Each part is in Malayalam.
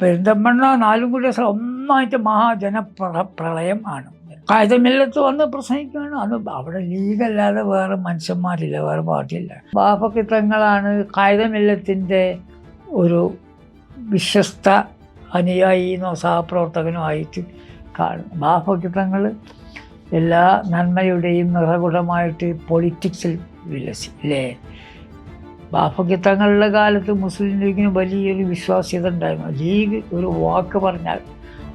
പെരിന്തമണ്ണ നാലും കൂടി ഒന്നായിട്ട് മഹാജനപ്ര പ്രളയം ആണ് കായതമില്ലത്ത് വന്ന് പ്രസംഗിക്കുകയാണ്. അത് അവിടെ ലീഗല്ലാതെ വേറെ മനുഷ്യന്മാരില്ല വേറെ പാർട്ടിയില്ല. ബാഫക്കിത്തങ്ങളാണ് കായതമില്ലത്തിന്റെ ഒരു വിശ്വസ്ത അനുയായിന്നോ സഹപ്രവർത്തകനോ ആയിട്ട് കാണും ബാഫക്കിത്തങ്ങൾ എല്ലാ നന്മയുടെയും നിറകുടമായിട്ട് പൊളിറ്റിക്സിൽ വിലസി അല്ലേ ബാപ്പക്കിത്തങ്ങളുടെ കാലത്ത് മുസ്ലിം ലീഗിന് വലിയൊരു വിശ്വാസ്യത ഉണ്ടായിരുന്നു. ലീഗ് ഒരു വാക്ക് പറഞ്ഞാൽ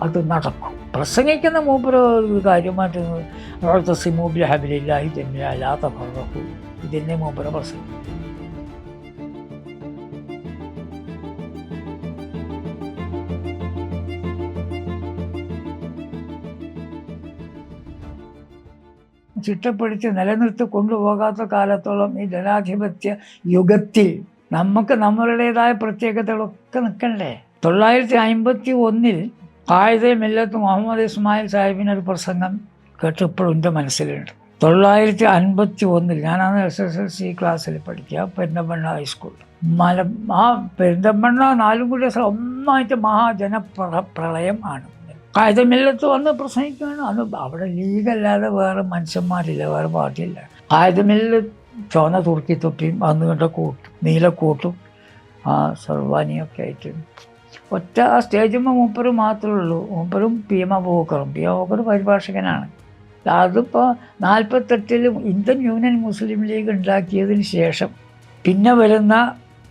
അത് നടക്കും. പ്രസംഗിക്കുന്ന മൂപ്പര് കാര്യമായിട്ട് സിമൂബിൽ ഹബിലില്ലാഹി ജമില അല്ലാത്ത ഇതിന്റെ മൂപ്പര പ്രസംഗം ചിട്ടപ്പെടുത്തി നിലനിർത്തി കൊണ്ടുപോകാത്ത കാലത്തോളം ഈ ജനാധിപത്യ യുഗത്തിൽ നമുക്ക് നമ്മളുടേതായ പ്രത്യേകതകളൊക്കെ നിൽക്കണ്ടേ? തൊള്ളായിരത്തി അമ്പത്തി ഒന്നിൽ മില്ലത്ത് മുഹമ്മദ് ഇസ്മായിൽ സാഹിബിനൊരു പ്രസംഗം കേട്ടപ്പോഴും എന്റെ മനസ്സിലുണ്ട്. തൊള്ളായിരത്തി അൻപത്തി ഒന്നിൽ ഞാനാണ് എസ് എസ് എൽ സി ക്ലാസ്സിൽ പഠിക്കുക പെരിന്തമണ്ണ ഹൈസ്കൂളിൽ മല ആ പെരിന്തമണ്ണ നാലും കൂടി ഒന്നായിട്ട് മഹാജനപ്ര പ്രളയം ആണ്. കായികമില്ലത്ത് വന്ന് പ്രസംഗിക്കുകയാണ്. അത് അവിടെ ലീഗല്ലാതെ വേറെ മനുഷ്യന്മാരില്ല വേറെ പാർട്ടിയില്ല. കായതമില്ല ചുവന്ന തുറുക്കി തൊട്ടിയും അന്ന് കണ്ട കൂട്ടും നീലക്കൂട്ടും ആ സർവാനിയൊക്കെ ആയിട്ട്. ഒറ്റ ആ സ്റ്റേജുമ്പോൾ മൂപ്പര് മാത്രമേ ഉള്ളൂ. മൂപ്പരും പി എം അബൂക്കറും പി എം അബൂക്കർ പരിഭാഷകനാണ്. അതിപ്പോൾ നാൽപ്പത്തെട്ടിൽ ഇന്ത്യൻ യൂണിയൻ മുസ്ലിം ലീഗ് ഉണ്ടാക്കിയതിന് ശേഷം പിന്നെ വരുന്ന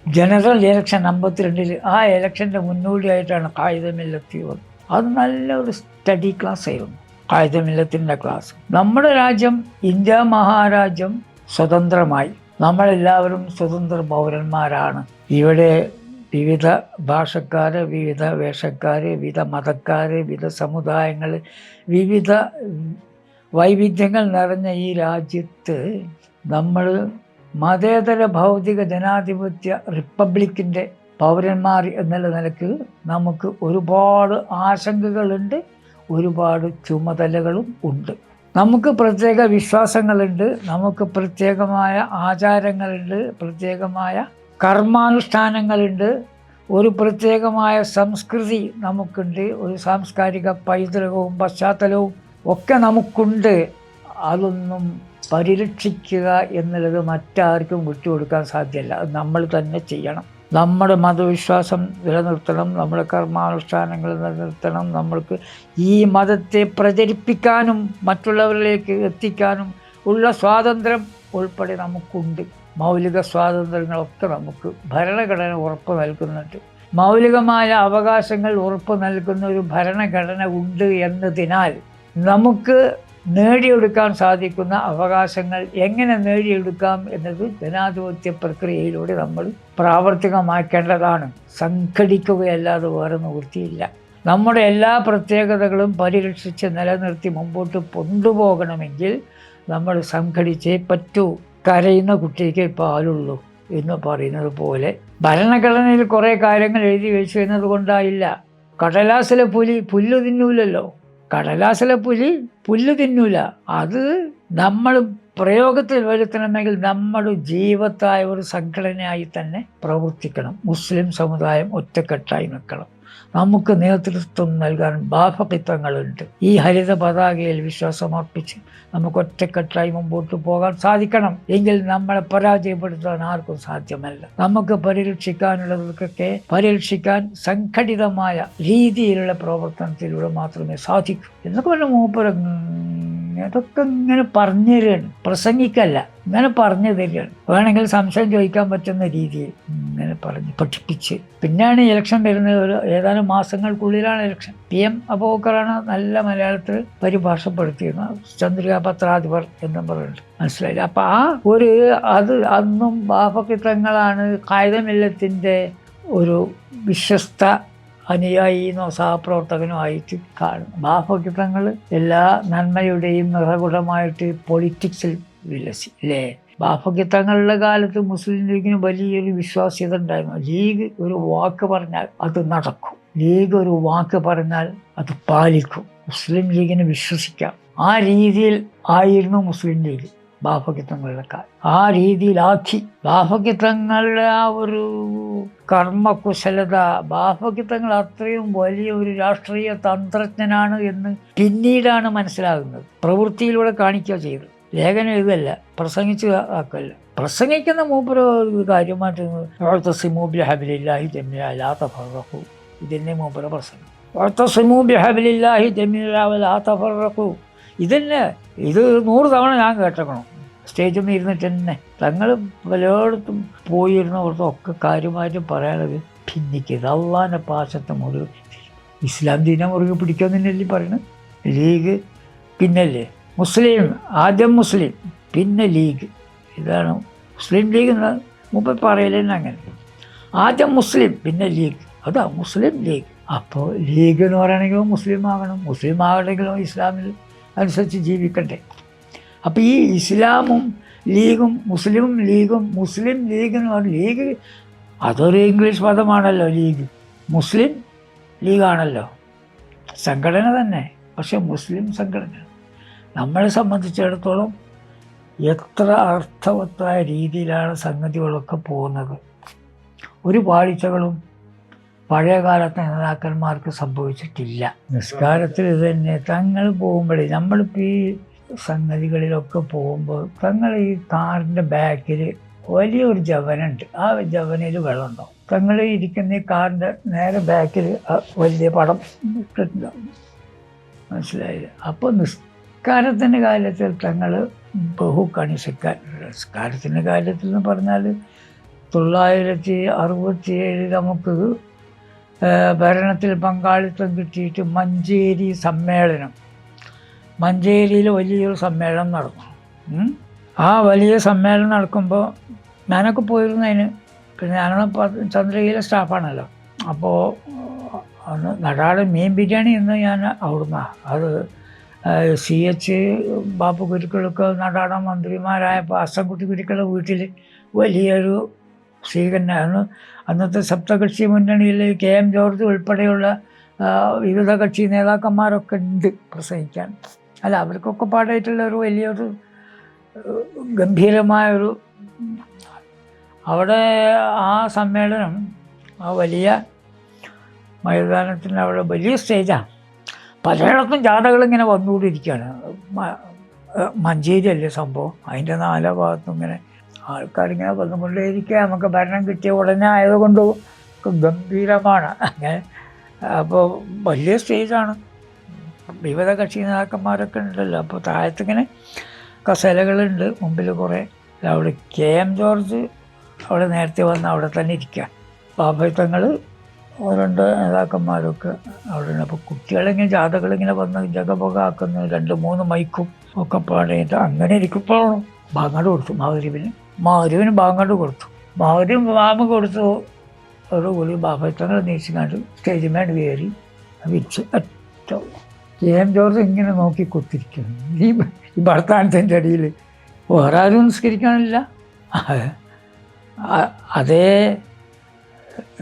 ജനറൽ ഇലക്ഷൻ അമ്പത്തിരണ്ടിൽ ആ ഇലക്ഷന്റെ മുന്നോടിയായിട്ടാണ് കായികമില്ലത്തിയത് അത് നല്ലൊരു സ്റ്റഡി ക്ലാസ് ആയിരുന്നു. കായികമില്ലത്തിന്റെ ക്ലാസ് നമ്മുടെ രാജ്യം ഇന്ത്യ മഹാരാജ്യം സ്വതന്ത്രമായി. നമ്മളെല്ലാവരും സ്വതന്ത്ര പൗരന്മാരാണ്. ഇവിടെ വിവിധ ഭാഷക്കാർ വിവിധ വേഷക്കാർ വിവിധ മതക്കാർ വിവിധ സമുദായങ്ങൾ വിവിധ വൈവിധ്യങ്ങൾ നിറഞ്ഞ ഈ രാജ്യത്ത് നമ്മൾ മതേതര ഭൗതിക ജനാധിപത്യ റിപ്പബ്ലിക്കിന്റെ പൗരന്മാർ എന്നുള്ള നിലയ്ക്ക് നമുക്ക് ഒരുപാട് ആശങ്കകളുണ്ട് ഒരുപാട് ചുമതലകളും ഉണ്ട്. നമുക്ക് പ്രത്യേക വിശ്വാസങ്ങളുണ്ട് നമുക്ക് പ്രത്യേകമായ ആചാരങ്ങളുണ്ട് പ്രത്യേകമായ കർമാനുഷ്ഠാനങ്ങളുണ്ട് ഒരു പ്രത്യേകമായ സംസ്കൃതി നമുക്കുണ്ട് ഒരു സാംസ്കാരിക പൈതൃകവും പശ്ചാത്തലവും ഒക്കെ നമുക്കുണ്ട്. അതൊന്നും പരിരക്ഷിക്കുക എന്നുള്ളത് മറ്റാർക്കും വിട്ടുകൊടുക്കാൻ സാധ്യമല്ല. നമ്മൾ തന്നെ ചെയ്യണം. നമ്മുടെ മതവിശ്വാസം നിലനിർത്തണം നമ്മുടെ കർമാനുഷ്ഠാനങ്ങൾ നിലനിർത്തണം നമ്മൾക്ക് ഈ മതത്തെ പ്രചരിപ്പിക്കാനും മറ്റുള്ളവരിലേക്ക് എത്തിക്കാനും ഉള്ള സ്വാതന്ത്ര്യം ഉൾപ്പെടെ നമുക്കുണ്ട്. മൗലിക സ്വാതന്ത്ര്യങ്ങളൊക്കെ നമുക്ക് ഭരണഘടന ഉറപ്പ് നൽകുന്നുണ്ട്. മൗലികമായ അവകാശങ്ങൾ ഉറപ്പ് നൽകുന്ന ഒരു ഭരണഘടന ഉണ്ട് എന്നതിനാൽ നമുക്ക് നേടിയെടുക്കാൻ സാധിക്കുന്ന അവകാശങ്ങൾ എങ്ങനെ നേടിയെടുക്കാം എന്നത് ജനാധിപത്യ പ്രക്രിയയിലൂടെ നമ്മൾ പ്രാവർത്തികമാക്കേണ്ടതാണ്. സംഘടിക്കുകയല്ലാതെ വേറെ നിവൃത്തിയില്ല. നമ്മുടെ എല്ലാ പ്രത്യേകതകളും പരിരക്ഷിച്ച് നിലനിർത്തി മുമ്പോട്ട് കൊണ്ടുപോകണമെങ്കിൽ നമ്മൾ സംഘടിച്ചേ പറ്റൂ. കരയുന്ന കുട്ടിക്ക് പാലുള്ളൂ എന്ന് പറയുന്നത് പോലെ. ഭരണഘടനയിൽ കുറേ കാര്യങ്ങൾ എഴുതി വെച്ചു എന്നതുകൊണ്ടായില്ല. കടലാസിലെ പുലി പുല്ലു തിന്നൂലല്ലോ. കടലാസിലെ പുലി പുല്ല് തിന്നൂല. അത് നമ്മൾ പ്രയോഗത്തിൽ വരുത്തണമെങ്കിൽ നമ്മുടെ ജീവത്തായ ഒരു സംഘടനയായി തന്നെ പ്രവർത്തിക്കണം. മുസ്ലിം സമുദായം ഒറ്റക്കെട്ടായി നിൽക്കണം. നമുക്ക് നേതൃത്വം നൽകാൻ ബാഫപിത്വങ്ങളുണ്ട് ഈ ഹരിത പതാകയിൽ വിശ്വാസമർപ്പിച്ച് നമുക്ക് ഒറ്റക്കെട്ടായി മുമ്പോട്ട് പോകാൻ സാധിക്കണം. എങ്കിൽ നമ്മളെ പരാജയപ്പെടുത്താൻ ആർക്കും സാധ്യമല്ല. നമുക്ക് പരിരക്ഷിക്കാനുള്ളതൊക്കെ പരിരക്ഷിക്കാൻ സംഘടിതമായ രീതിയിലുള്ള പ്രവർത്തനത്തിലൂടെ മാത്രമേ സാധിക്കൂ. എന്നൊക്കെ പറഞ്ഞ മൂപ്പര അതൊക്കെ ഇങ്ങനെ പറഞ്ഞു തരികയാണ്. പ്രസംഗിക്കല്ല ഇങ്ങനെ പറഞ്ഞു തരികയാണ്. വേണമെങ്കിൽ സംശയം ചോദിക്കാൻ പറ്റുന്ന രീതിയിൽ ഇങ്ങനെ പറഞ്ഞ് പഠിപ്പിച്ച്. പിന്നെയാണ് ഇലക്ഷൻ വരുന്നത്. ഒരു ഏതാനും മാസങ്ങൾക്കുള്ളിലാണ് ഇലക്ഷൻ പി എം അബോക്കറാണ് നല്ല മലയാളത്തിൽ പരിഭാഷപ്പെടുത്തിയിരുന്നത്. ചന്ദ്രിക പത്രാധിപർ എന്നും പറയുന്നുണ്ട് മനസ്സിലായില്ല? അപ്പം ആ ഒരു അത് അന്നും ബാഫക്കിത്തങ്ങളാണ് കായികമില്ലത്തിന്റെ ഒരു വിശ്വസ്ത അനുയായിന്നോ സഹപ്രവർത്തകനോ ആയിട്ട് കാണും. ബാഫക്കിത്തങ്ങൾ എല്ലാ നന്മയുടെയും നിറകുടമായിട്ട് പൊളിറ്റിക്സിൽ വിലസി അല്ലേ ബാഫക്കിത്തങ്ങളുടെ കാലത്ത് മുസ്ലിം ലീഗിന് വലിയൊരു വിശ്വാസ്യത ഉണ്ടായിരുന്നു. ലീഗ് ഒരു വാക്ക് പറഞ്ഞാൽ അത് നടക്കും. ലീഗ് ഒരു വാക്ക് പറഞ്ഞാൽ അത് പാലിക്കും. മുസ്ലിം ലീഗിന് വിശ്വസിക്കാം. ആ രീതിയിൽ ആയിരുന്നു മുസ്ലിം ലീഗ്. കാലം ആ രീതിയിലാക്കി. ബാഫകിത്തങ്ങളുടെ ആ ഒരു കർമ്മകുശലത ബാഫകിത്തങ്ങൾ അത്രയും വലിയ ഒരു രാഷ്ട്രീയ തന്ത്രജ്ഞനാണ് എന്ന് പിന്നീടാണ് മനസ്സിലാകുന്നത്. പ്രവൃത്തിയിലൂടെ കാണിക്കുക ചെയ്തു. ലേഖനം ഇതല്ല പ്രസംഗിച്ച് ആക്കല്ല. പ്രസംഗിക്കുന്ന മൂപ്പര് കാര്യമായിട്ട് സിമൂബി ഹബിലില്ലാഹി ജമിയാത്ത ഫറഹു ഇതന്നെ മൂപ്പര പ്രസംഗം സിമൂബി ഹബിലില്ലാഹി ജമിയാത്ത ഫറഹു ഇതന്നെ ഇത് നൂറ് തവണ ഞാൻ കേട്ടേക്കണം സ്റ്റേജിൽ നിന്ന് ഇരുന്നിട്ട് തന്നെ. തങ്ങൾ പലയിടത്തും പോയിരുന്നവർക്കും ഒക്കെ കാര്യമായിട്ട് പറയാനുള്ളത് ഭിന്നിക്കരുത് അള്ളാന്റെ പാശത്തെ മുറിവ് ഇസ്ലാം ദീന മുറുകെ പിടിക്കാൻ തന്നെയല്ലേ പറയണത് ലീഗ് പിന്നല്ലേ? മുസ്ലിം ആദ്യം മുസ്ലിം പിന്നെ ലീഗ്. ഇതാണ് മുസ്ലിം ലീഗ് എന്ന് മുമ്പ് പറയലെന്നെ അങ്ങനെ. ആദ്യം മുസ്ലിം പിന്നെ ലീഗ്. അതാ മുസ്ലിം ലീഗ്. അപ്പോൾ ലീഗ് എന്ന് പറയുകയാണെങ്കിൽ മുസ്ലിം ആകണം മുസ്ലിം ആകണമെങ്കിലും ഇസ്ലാമിൽ അനുസരിച്ച് ജീവിക്കട്ടെ. അപ്പോൾ ഈ ഇസ്ലാമും ലീഗും മുസ്ലിം ലീഗും മുസ്ലിം ലീഗ് എന്ന് പറഞ്ഞ ലീഗ്. അതൊരു ഇംഗ്ലീഷ് പദമാണല്ലോ ലീഗ്. മുസ്ലിം ലീഗാണല്ലോ. സംഘടന തന്നെ. പക്ഷെ മുസ്ലിം സംഘടന. നമ്മളെ സംബന്ധിച്ചിടത്തോളം എത്ര അർത്ഥവത്തായ രീതിയിലാണ് സംഗതികളൊക്കെ പോകുന്നത്. ഒരു പാളിച്ചകളും പഴയ കാലത്തെ നേതാക്കന്മാർക്ക് സംഭവിച്ചിട്ടില്ല. നിസ്കാരത്തിൽ ഇത് തന്നെ തങ്ങൾ പോകുമ്പോഴേ നമ്മളിപ്പോൾ ഈ സംഗതികളിലൊക്കെ പോകുമ്പോൾ തങ്ങൾ ഈ കാറിന്റെ ബാക്കിൽ വലിയൊരു ജവനുണ്ട്. ആ ജവനയിൽ വെള്ളമുണ്ടാവും തങ്ങൾ ഇരിക്കുന്ന ഈ കാറിന്റെ നേരെ ബാക്കിൽ വലിയ പടം ഇട്ടിട്ടുണ്ടാവും മനസ്സിലായില്ല? അപ്പോൾ നിസ്കാരത്തിന്റെ കാര്യത്തിൽ തങ്ങൾ ബഹു കണിശക്കാർ. നിസ്കാരത്തിന്റെ കാര്യത്തിൽ എന്ന് പറഞ്ഞാൽ തൊള്ളായിരത്തി അറുപത്തി ഏഴിൽ നമുക്ക് ഭരണത്തിൽ പങ്കാളിത്തം കിട്ടിയിട്ട് മഞ്ചേരി സമ്മേളനം. മഞ്ചേരിയിൽ വലിയൊരു സമ്മേളനം നടന്നു. ആ വലിയ സമ്മേളനം നടക്കുമ്പോൾ ഞാനൊക്കെ പോയിരുന്നതിന് പിന്നെ ഞാനൊന്ന് ചന്ദ്രഗിരിയിലെ സ്റ്റാഫാണല്ലോ. അപ്പോൾ അന്ന് നടാട് മീൻ ബിരിയാണി ഇന്ന് ഞാൻ അവിടുന്ന്. അത് സി എച്ച് ബാപ്പു ഗുരുക്കളൊക്കെ നടാട മന്ത്രിമാരായപ്പോൾ അസംകുട്ടി ഗുരുക്കളുടെ വീട്ടിൽ വലിയൊരു സ്വീകരണം അന്നത്തെ സപ്തകക്ഷി മുന്നണിയിൽ കെ എം ജോർജ് ഉൾപ്പെടെയുള്ള വിവിധ കക്ഷി നേതാക്കന്മാരൊക്കെ ഉണ്ട് പ്രസംഗിക്കാൻ. അല്ല അവർക്കൊക്കെ പാടായിട്ടുള്ള ഒരു വലിയൊരു ഗംഭീരമായൊരു അവിടെ ആ സമ്മേളനം ആ വലിയ മൈതാനത്തിന്റെ അവിടെ വലിയ സ്റ്റേജാണ് പലയിടത്തും ജാഥകൾ ഇങ്ങനെ വന്നുകൊണ്ടിരിക്കുകയാണ് മഞ്ചേരി അല്ലേ സംഭവം? അതിന്റെ നാലാ ഭാഗത്തും ഇങ്ങനെ ആൾക്കാരിങ്ങനെ വന്നുകൊണ്ടേയിരിക്കുക നമുക്ക് ഭരണം കിട്ടിയ ഉടനെ ആയതുകൊണ്ട് ഗംഭീരമാണ്. അങ്ങനെ അപ്പോൾ വലിയ സ്റ്റേജാണ് വിവിധ കക്ഷി നേതാക്കന്മാരൊക്കെ ഉണ്ടല്ലോ. അപ്പോൾ താഴത്തിങ്ങനെ കസേലകളുണ്ട് മുമ്പിൽ കുറേ അവിടെ കെ എം ജോർജ് അവിടെ നേരത്തെ വന്ന് അവിടെ തന്നെ ഇരിക്കുക. പാപത്തങ്ങൾ രണ്ട് നേതാക്കന്മാരൊക്കെ അവിടെ ഉണ്ട്. അപ്പോൾ കുട്ടികളിങ്ങനെ ജാഥകളിങ്ങനെ വന്ന് ജഗപൊക ആക്കുന്നു രണ്ട് മൂന്ന് മൈക്കും ഒക്കെ പാടിയിട്ട് അങ്ങനെ ഇരിക്കുമ്പോഴാണ്. അങ്ങോട്ട് കൊടുത്തു മാവരിവിന് മാവരിവിന് ബാങ്ങാട് കൊടുത്തു. മാവരിയും ബാമ കൊടുത്തു. ഒരു കൂടി ബാബത്തങ്ങൾ നീച്ചിങ്ങാണ്ട് സ്റ്റേജിമേട് കയറി വിച്ച്. ഏറ്റവും കെ എം ജോർജ് ഇങ്ങനെ നോക്കി കുത്തിരിക്കുന്നു. ഈ ഈ ഭർത്താനത്തിന്റെ അടിയിൽ വേറെ ആരും നിസ്കരിക്കാനില്ല. അതേ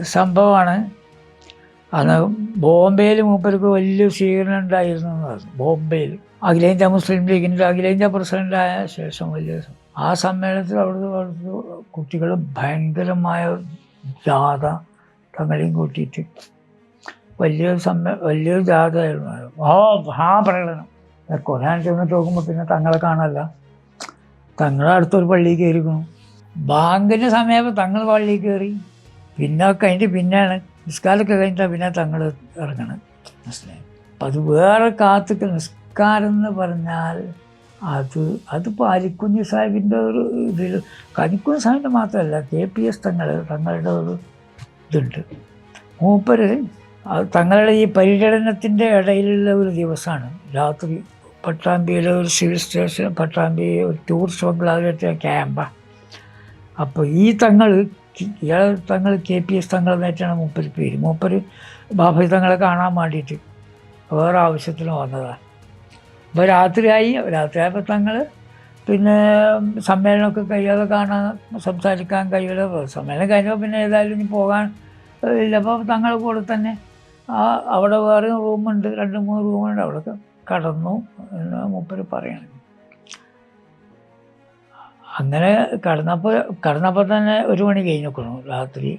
സംഭവമാണ് അന്ന് ബോംബെയിൽ മൂപ്പർക്ക് വലിയ സ്വീകരണം ഉണ്ടായിരുന്നു ബോംബെയിൽ അഖിലേന്ത്യാ മുസ്ലിം ലീഗിന്റെ അഖിലേന്ത്യാ പ്രസിഡന്റായ ശേഷം വലിയ ആ സമ്മേളനത്തിൽ അവിടുത്തെ കുട്ടികൾ ഭയങ്കരമായ ജാഥ തങ്ങളെയും കൂട്ടിയിട്ട് വലിയൊരു സമ്മേ വലിയൊരു ജാഥയായിരുന്നു ഓ ആ പ്രകടനം. കൊല്ലാൻ ചെന്നിട്ട് നോക്കുമ്പോൾ പിന്നെ തങ്ങളെ കാണല്ല തങ്ങളെ അടുത്തൊരു പള്ളി കയറിക്കണം. ബാങ്കിന്റെ സമയത്ത് തങ്ങൾ പള്ളിയിൽ കയറി. പിന്നെ കഴിഞ്ഞിട്ട് പിന്നെയാണ് നിസ്കാരമൊക്കെ കഴിഞ്ഞിട്ടാണ് പിന്നെ തങ്ങൾ ഇറങ്ങണം. മനസ്സിലായി? അപ്പം അത് വേറെ കാത്തുക്ക് നിസ്കാരം എന്ന് പറഞ്ഞാൽ അത് അതിപ്പോൾ അരിക്കുഞ്ഞു സാഹിബിന്റെ ഒരു ഇതിൽ കനിക്കുഞ്ഞ് സാഹിബിന്റെ മാത്രമല്ല കെ പി എസ് തങ്ങൾ തങ്ങളുടെ ഒരു ഇതുണ്ട്. മൂപ്പര് തങ്ങളുടെ ഈ പര്യടനത്തിന്റെ ഇടയിലുള്ള ഒരു ദിവസമാണ് രാത്രി പട്ടാമ്പിയിലെ ഒരു സിവിൽ സ്റ്റേഷൻ പട്ടാമ്പി ഒരു ടൂറിസ്റ്റ് ബംഗ്ലാവിലത്തെ ക്യാമ്പാണ് അപ്പോൾ ഈ തങ്ങൾ ഇയാൾ തങ്ങൾ കെ പി എസ് തങ്ങൾ എന്നായിട്ടാണ് മൂപ്പര് പേര്. മൂപ്പര് ബാബു തങ്ങളെ കാണാൻ വേണ്ടിയിട്ട് വേറെ ആവശ്യത്തിന് വന്നതാണ് അപ്പോൾ രാത്രിയായി. രാത്രിയായപ്പോൾ തങ്ങൾ പിന്നെ സമ്മേളനമൊക്കെ കഴിയാതെ കാണാൻ സംസാരിക്കാൻ കഴിയില്ല. സമ്മേളനം കഴിഞ്ഞപ്പോൾ പിന്നെ ഏതായാലും ഇനി പോകാൻ ഇല്ല. അപ്പോൾ തങ്ങൾ കൂടെ തന്നെ ആ അവിടെ വേറെ റൂമുണ്ട്. രണ്ട് മൂന്ന് റൂമുണ്ട്. അവിടെ കടന്നു എന്ന് മൂപ്പര് പറയണം. അങ്ങനെ കടന്നപ്പോൾ കടന്നപ്പോൾ തന്നെ ഒരു മണി കഴിഞ്ഞിരിക്കണു രാത്രി.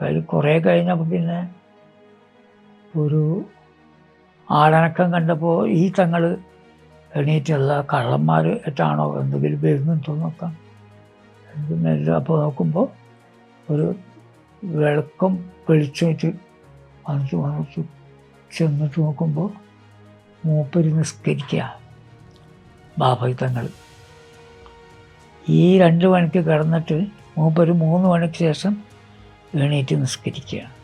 കഴിഞ്ഞ് കുറേ കഴിഞ്ഞപ്പോൾ പിന്നെ ഒരു ആളനക്കം കണ്ടപ്പോൾ ഈ തങ്ങൾ എണീറ്റുള്ള കള്ളന്മാർ ഏറ്റാണോ എന്തെങ്കിലും വരുന്നുണ്ടോ നോക്കാം എന്തെങ്കിലും അപ്പോൾ നോക്കുമ്പോൾ ഒരു വിളക്കും വെളിച്ചമായിട്ട് വന്നിട്ട് വന്നിട്ട് ചെന്നിട്ട് നോക്കുമ്പോൾ മൂപ്പര് നിസ്കരിക്കുക. ബാബായി തങ്ങൾ ഈ രണ്ട് മണിക്ക് കിടന്നിട്ട് മൂപ്പൊരു മൂന്ന് മണിക്ക് ശേഷം എണീറ്റ് നിസ്കരിക്കുകയാണ്